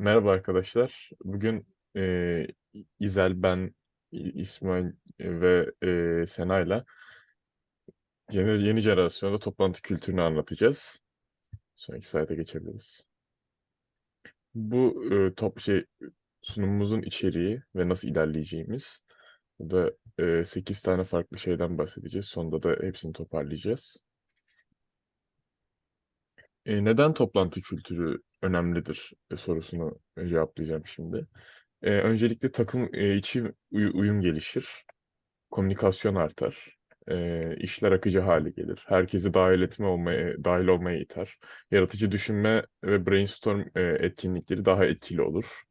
Merhaba arkadaşlar. Bugün e, İzel, ben, İsmail ve e, Sena'yla yeni, yeni jenerasyonda toplantı kültürünü anlatacağız. Sonraki slayta geçebiliriz. Bu e, top şey sunumumuzun içeriği ve nasıl ilerleyeceğimiz. Burada e, 8 tane farklı şeyden bahsedeceğiz. Sonunda da hepsini toparlayacağız. E, neden toplantı kültürü önemlidir e, sorusunu cevaplayacağım şimdi. E, öncelikle takım e, içi uy- uyum gelişir, komünikasyon artar, e, işler akıcı hale gelir, herkesi dahil etme olmaya, dahil olmaya iter, yaratıcı düşünme ve brainstorm e, etkinlikleri daha etkili olur.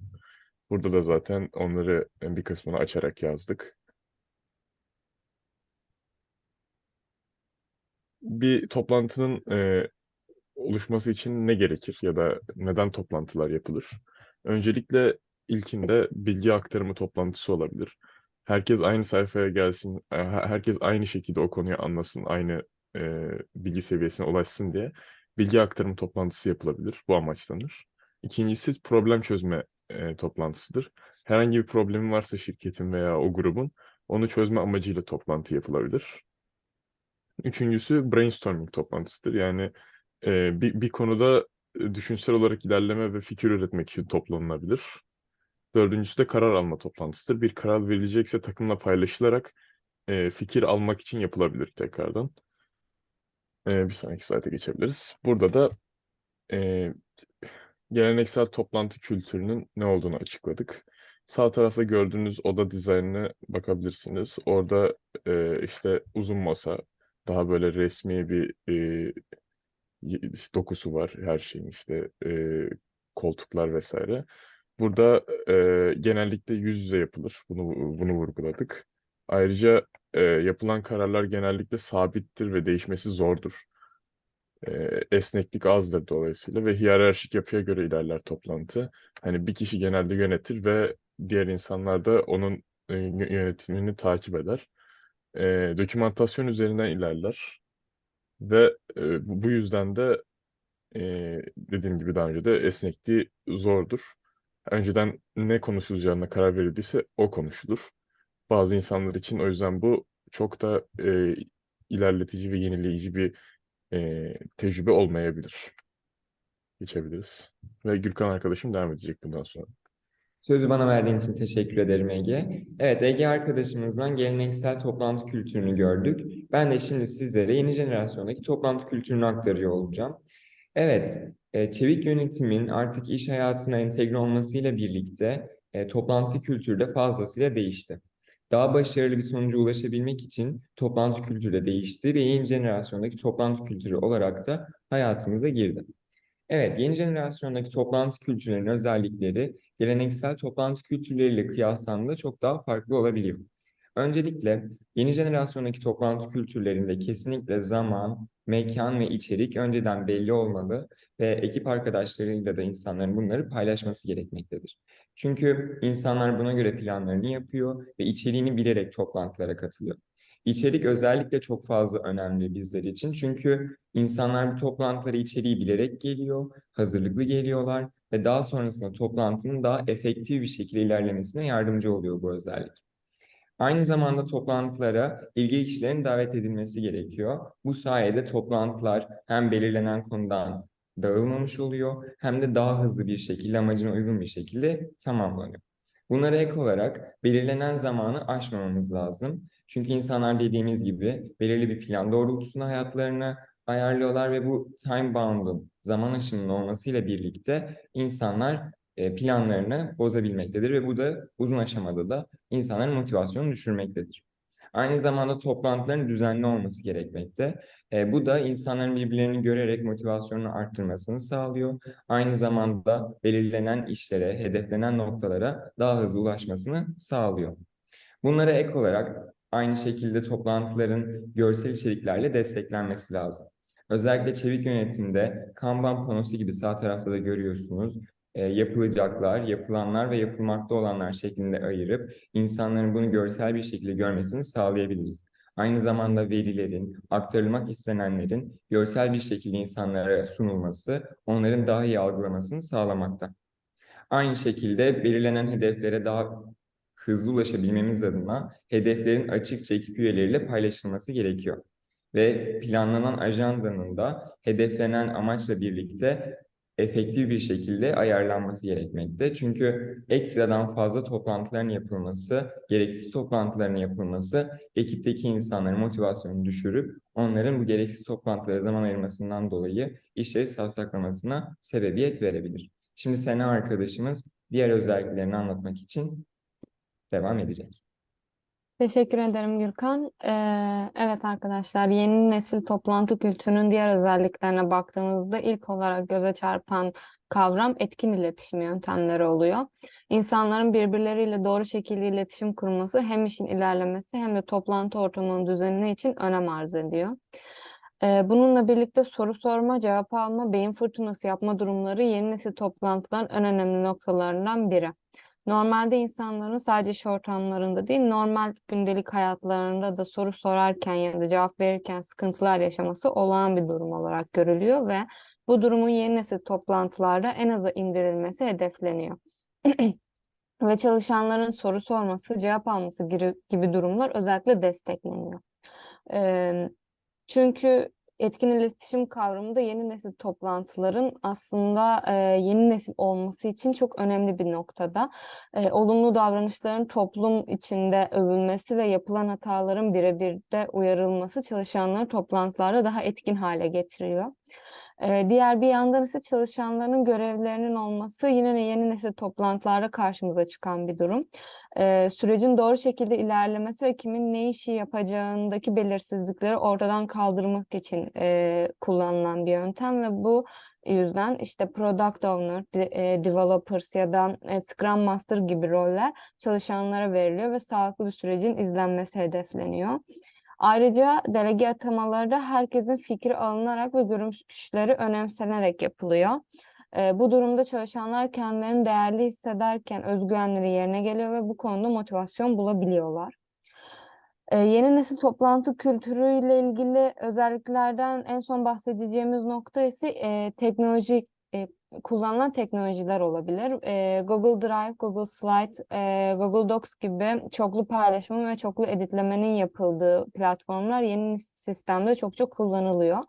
Burada da zaten onları e, bir kısmını açarak yazdık. Bir toplantının e, oluşması için ne gerekir ya da neden toplantılar yapılır? Öncelikle ilkinde bilgi aktarımı toplantısı olabilir. Herkes aynı sayfaya gelsin, e, herkes aynı şekilde o konuyu anlasın, aynı e, bilgi seviyesine ulaşsın diye bilgi aktarımı toplantısı yapılabilir. Bu amaçlanır. İkincisi problem çözme e, toplantısıdır. Herhangi bir problemi varsa şirketin veya o grubun onu çözme amacıyla toplantı yapılabilir. Üçüncüsü brainstorming toplantısıdır. Yani e, bir, bir konuda düşünsel olarak ilerleme ve fikir üretmek için toplanılabilir. Dördüncüsü de karar alma toplantısıdır. Bir karar verilecekse takımla paylaşılarak e, fikir almak için yapılabilir tekrardan. E, bir sonraki slayta geçebiliriz. Burada da e, geleneksel toplantı kültürünün ne olduğunu açıkladık. Sağ tarafta gördüğünüz oda dizaynına bakabilirsiniz. Orada e, işte uzun masa, daha böyle resmi bir e, dokusu var her şeyin işte e, koltuklar vesaire. Burada e, genellikle yüz yüze yapılır. Bunu bunu vurguladık. Ayrıca e, yapılan kararlar genellikle sabittir ve değişmesi zordur. E, esneklik azdır dolayısıyla ve hiyerarşik yapıya göre ilerler toplantı. Hani bir kişi genelde yönetir ve diğer insanlar da onun yö- yönetimini takip eder. E, dokümantasyon üzerinden ilerler. Ve e, bu yüzden de e, dediğim gibi daha önce de esnekliği zordur. Önceden ne konuşulacağına karar verildiyse o konuşulur. Bazı insanlar için o yüzden bu çok da e, ilerletici ve yenileyici bir e, tecrübe olmayabilir. Geçebiliriz. Ve Gürkan arkadaşım devam edecek bundan sonra. Sözü bana verdiğin için teşekkür ederim Ege. Evet, Ege arkadaşımızdan geleneksel toplantı kültürünü gördük. Ben de şimdi sizlere yeni jenerasyondaki toplantı kültürünü aktarıyor olacağım. Evet, e, çevik yönetimin artık iş hayatına entegre olmasıyla birlikte e, toplantı kültürü de fazlasıyla değişti. Daha başarılı bir sonuca ulaşabilmek için toplantı kültürü de değişti ve yeni jenerasyondaki toplantı kültürü olarak da hayatımıza girdi. Evet, yeni jenerasyondaki toplantı kültürlerinin özellikleri geleneksel toplantı kültürleriyle kıyaslandığında çok daha farklı olabiliyor. Öncelikle yeni jenerasyondaki toplantı kültürlerinde kesinlikle zaman, mekan ve içerik önceden belli olmalı ve ekip arkadaşlarıyla da insanların bunları paylaşması gerekmektedir. Çünkü insanlar buna göre planlarını yapıyor ve içeriğini bilerek toplantılara katılıyor. İçerik özellikle çok fazla önemli bizler için. Çünkü insanlar bu toplantılara içeriği bilerek geliyor, hazırlıklı geliyorlar ve daha sonrasında toplantının daha efektif bir şekilde ilerlemesine yardımcı oluyor bu özellik. Aynı zamanda toplantılara ilgili kişilerin davet edilmesi gerekiyor. Bu sayede toplantılar hem belirlenen konudan dağılmamış oluyor hem de daha hızlı bir şekilde amacına uygun bir şekilde tamamlanıyor. Bunlara ek olarak belirlenen zamanı aşmamamız lazım. Çünkü insanlar dediğimiz gibi belirli bir plan doğrultusunda hayatlarını ayarlıyorlar ve bu time bound'un zaman aşımının olmasıyla birlikte insanlar e, planlarını bozabilmektedir ve bu da uzun aşamada da insanların motivasyonunu düşürmektedir. Aynı zamanda toplantıların düzenli olması gerekmekte. E, bu da insanların birbirlerini görerek motivasyonunu arttırmasını sağlıyor. Aynı zamanda belirlenen işlere, hedeflenen noktalara daha hızlı ulaşmasını sağlıyor. Bunlara ek olarak aynı şekilde toplantıların görsel içeriklerle desteklenmesi lazım. Özellikle çevik yönetimde Kanban panosu gibi sağ tarafta da görüyorsunuz e, yapılacaklar, yapılanlar ve yapılmakta olanlar şeklinde ayırıp insanların bunu görsel bir şekilde görmesini sağlayabiliriz. Aynı zamanda verilerin, aktarılmak istenenlerin görsel bir şekilde insanlara sunulması, onların daha iyi algılamasını sağlamakta. Aynı şekilde belirlenen hedeflere daha hızlı ulaşabilmemiz adına hedeflerin açıkça ekip üyeleriyle paylaşılması gerekiyor. Ve planlanan ajandanın da hedeflenen amaçla birlikte efektif bir şekilde ayarlanması gerekmekte. Çünkü ekstradan fazla toplantıların yapılması, gereksiz toplantıların yapılması ekipteki insanların motivasyonunu düşürüp onların bu gereksiz toplantılara zaman ayırmasından dolayı işleri savsaklamasına sebebiyet verebilir. Şimdi Sena arkadaşımız diğer özelliklerini anlatmak için devam edecek. Teşekkür ederim Gürkan. Ee, evet arkadaşlar yeni nesil toplantı kültürünün diğer özelliklerine baktığımızda ilk olarak göze çarpan kavram etkin iletişim yöntemleri oluyor. İnsanların birbirleriyle doğru şekilde iletişim kurması hem işin ilerlemesi hem de toplantı ortamının düzenini için önem arz ediyor. Ee, bununla birlikte soru sorma, cevap alma, beyin fırtınası yapma durumları yeni nesil toplantıların en önemli noktalarından biri. Normalde insanların sadece iş ortamlarında değil, normal gündelik hayatlarında da soru sorarken ya da cevap verirken sıkıntılar yaşaması olağan bir durum olarak görülüyor ve bu durumun yeni nesil toplantılarda en aza indirilmesi hedefleniyor. Ve çalışanların soru sorması, cevap alması gibi, durumlar özellikle destekleniyor. Çünkü etkin iletişim kavramı da yeni nesil toplantıların aslında e, yeni nesil olması için çok önemli bir noktada. E, olumlu davranışların toplum içinde övülmesi ve yapılan hataların birebir de uyarılması çalışanları toplantılarda daha etkin hale getiriyor. E, diğer bir yandan ise çalışanların görevlerinin olması yine yeni nesil toplantılarda karşımıza çıkan bir durum. E, sürecin doğru şekilde ilerlemesi ve kimin ne işi yapacağındaki belirsizlikleri ortadan kaldırmak için e, kullanılan bir yöntem ve bu yüzden işte product owner, de- developers ya da Scrum Master gibi roller çalışanlara veriliyor ve sağlıklı bir sürecin izlenmesi hedefleniyor. Ayrıca delege atamaları herkesin fikri alınarak ve görüşleri önemsenerek yapılıyor. Ee, bu durumda çalışanlar kendilerini değerli hissederken özgüvenleri yerine geliyor ve bu konuda motivasyon bulabiliyorlar. Ee, yeni nesil toplantı kültürüyle ilgili özelliklerden en son bahsedeceğimiz nokta ise e, teknoloji e, kullanılan teknolojiler olabilir. E, Google Drive, Google Slide, e, Google Docs gibi çoklu paylaşımın ve çoklu editlemenin yapıldığı platformlar yeni sistemde çokça kullanılıyor.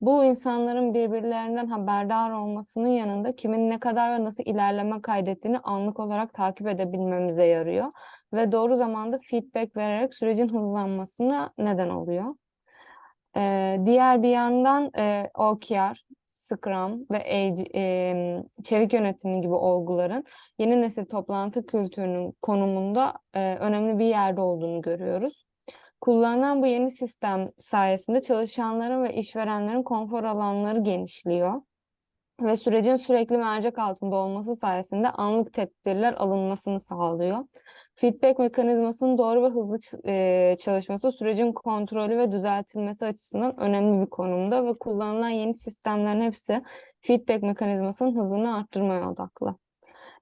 Bu insanların birbirlerinden haberdar olmasının yanında kimin ne kadar ve nasıl ilerleme kaydettiğini anlık olarak takip edebilmemize yarıyor ve doğru zamanda feedback vererek sürecin hızlanmasına neden oluyor. Ee, diğer bir yandan e, OKR, Scrum ve e, çevik yönetimi gibi olguların yeni nesil toplantı kültürünün konumunda e, önemli bir yerde olduğunu görüyoruz. Kullanılan bu yeni sistem sayesinde çalışanların ve işverenlerin konfor alanları genişliyor ve sürecin sürekli mercek altında olması sayesinde anlık tedbirler alınmasını sağlıyor. Feedback mekanizmasının doğru ve hızlı e, çalışması sürecin kontrolü ve düzeltilmesi açısından önemli bir konumda ve kullanılan yeni sistemlerin hepsi feedback mekanizmasının hızını arttırmaya odaklı.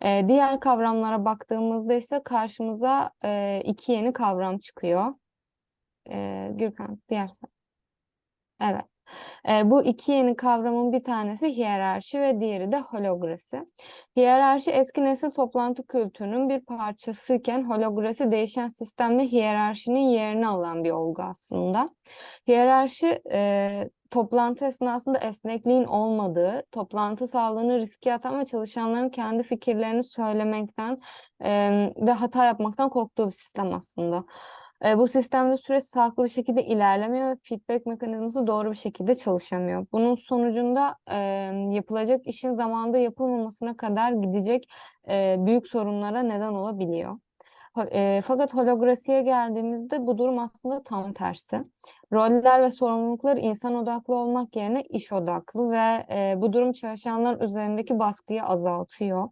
E, diğer kavramlara baktığımızda ise karşımıza e, iki yeni kavram çıkıyor. Gürkan, diğer sen. Evet. E, bu iki yeni kavramın bir tanesi hiyerarşi ve diğeri de holograsi. Hiyerarşi eski nesil toplantı kültürünün bir parçasıyken holograsi değişen sistemde hiyerarşinin yerini alan bir olgu aslında. Hiyerarşi e, toplantı esnasında esnekliğin olmadığı, toplantı sağlığını riske atan ve çalışanların kendi fikirlerini söylemekten e, ve hata yapmaktan korktuğu bir sistem aslında. E, bu sistemde süreç sağlıklı bir şekilde ilerlemiyor ve feedback mekanizması doğru bir şekilde çalışamıyor. Bunun sonucunda e, yapılacak işin zamanında yapılmamasına kadar gidecek e, büyük sorunlara neden olabiliyor. E, fakat holograsiye geldiğimizde bu durum aslında tam tersi. Roller ve sorumluluklar insan odaklı olmak yerine iş odaklı ve e, bu durum çalışanlar üzerindeki baskıyı azaltıyor.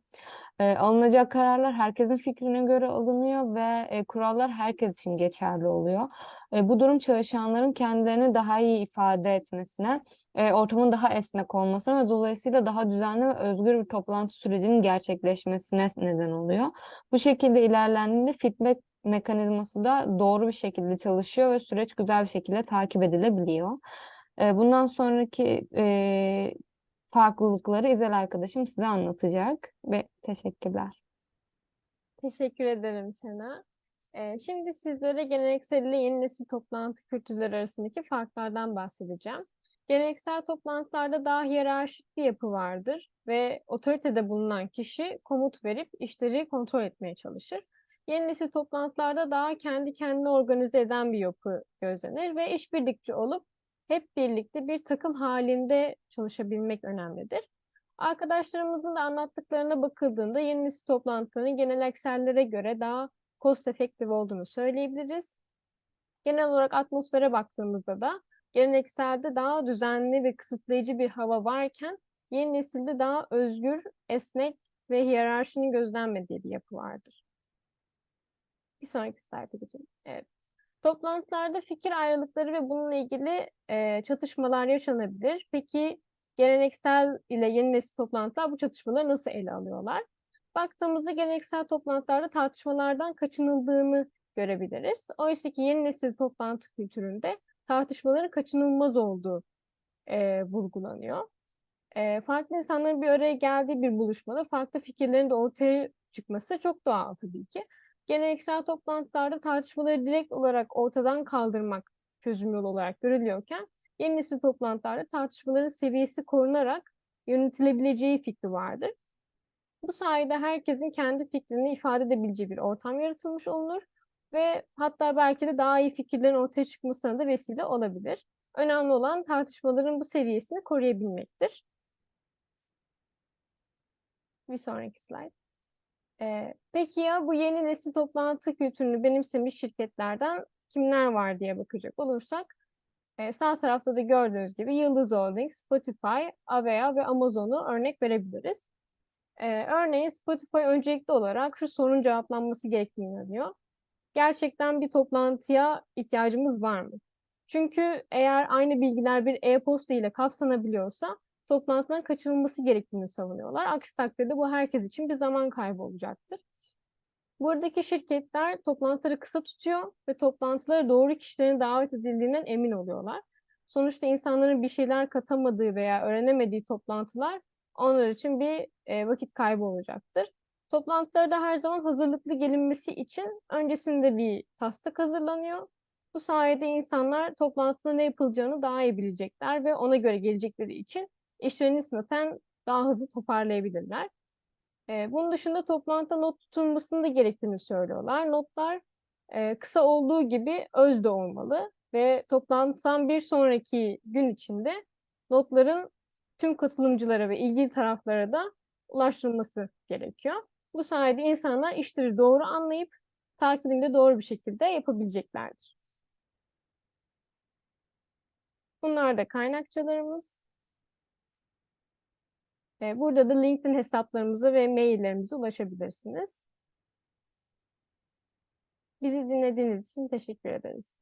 E, alınacak kararlar herkesin fikrine göre alınıyor ve e, kurallar herkes için geçerli oluyor. E, bu durum çalışanların kendilerini daha iyi ifade etmesine, e, ortamın daha esnek olmasına ve dolayısıyla daha düzenli ve özgür bir toplantı sürecinin gerçekleşmesine neden oluyor. Bu şekilde ilerlendiğinde feedback mekanizması da doğru bir şekilde çalışıyor ve süreç güzel bir şekilde takip edilebiliyor. Bundan sonraki e, farklılıkları İzel arkadaşım size anlatacak ve teşekkürler. Teşekkür ederim Sena. Ee, şimdi sizlere geleneksel ile yeni nesil toplantı kültürleri arasındaki farklardan bahsedeceğim. Geleneksel toplantılarda daha hiyerarşik bir yapı vardır ve otoritede bulunan kişi komut verip işleri kontrol etmeye çalışır. Yeni nesil toplantılarda daha kendi kendine organize eden bir yapı gözlenir ve işbirlikçi olup hep birlikte bir takım halinde çalışabilmek önemlidir. Arkadaşlarımızın da anlattıklarına bakıldığında yeni nesil toplantılarının geleneksellere göre daha cost effective olduğunu söyleyebiliriz. Genel olarak atmosfere baktığımızda da gelenekselde daha düzenli ve kısıtlayıcı bir hava varken yeni nesilde daha özgür, esnek ve hiyerarşinin gözlenmediği bir yapı vardır. Bir sonraki slayta geçelim. Evet. Toplantılarda fikir ayrılıkları ve bununla ilgili e, çatışmalar yaşanabilir. Peki geleneksel ile yeni nesil toplantılar bu çatışmaları nasıl ele alıyorlar? Baktığımızda geleneksel toplantılarda tartışmalardan kaçınıldığını görebiliriz. Oysa ki yeni nesil toplantı kültüründe tartışmaların kaçınılmaz olduğu e, vurgulanıyor. E, farklı insanların bir araya geldiği bir buluşmada farklı fikirlerin de ortaya çıkması çok doğal tabii ki. Geleneksel toplantılarda tartışmaları direkt olarak ortadan kaldırmak çözüm yolu olarak görülüyorken yeni nesil toplantılarda tartışmaların seviyesi korunarak yönetilebileceği fikri vardır. Bu sayede herkesin kendi fikrini ifade edebileceği bir ortam yaratılmış olunur ve hatta belki de daha iyi fikirlerin ortaya çıkmasına da vesile olabilir. Önemli olan tartışmaların bu seviyesini koruyabilmektir. Bir sonraki slide. Ee, peki ya bu yeni nesil toplantı kültürünü benimsemiş şirketlerden kimler var diye bakacak olursak e, sağ tarafta da gördüğünüz gibi Yıldız Holding, Spotify, Avaya ve Amazon'u örnek verebiliriz. Ee, örneğin Spotify öncelikli olarak şu sorun cevaplanması gerektiğini inanıyor. Gerçekten bir toplantıya ihtiyacımız var mı? Çünkü eğer aynı bilgiler bir e-posta ile kapsanabiliyorsa toplantıdan kaçınılması gerektiğini savunuyorlar. Aksi takdirde bu herkes için bir zaman kaybı olacaktır. Buradaki şirketler toplantıları kısa tutuyor ve toplantılara doğru kişilerin davet edildiğinden emin oluyorlar. Sonuçta insanların bir şeyler katamadığı veya öğrenemediği toplantılar onlar için bir e, vakit kaybı olacaktır. Toplantılarda her zaman hazırlıklı gelinmesi için öncesinde bir taslak hazırlanıyor. Bu sayede insanlar toplantıda ne yapılacağını daha iyi bilecekler ve ona göre gelecekleri için işlerini nispeten daha hızlı toparlayabilirler. E, bunun dışında toplantıda not tutulmasını da gerektiğini söylüyorlar. Notlar e, kısa olduğu gibi öz de olmalı ve toplantıdan bir sonraki gün içinde notların tüm katılımcılara ve ilgili taraflara da ulaştırılması gerekiyor. Bu sayede insanlar işleri doğru anlayıp takibini de doğru bir şekilde yapabileceklerdir. Bunlar da kaynakçalarımız. Ee, Burada da LinkedIn hesaplarımıza ve maillerimize ulaşabilirsiniz. Bizi dinlediğiniz için teşekkür ederiz.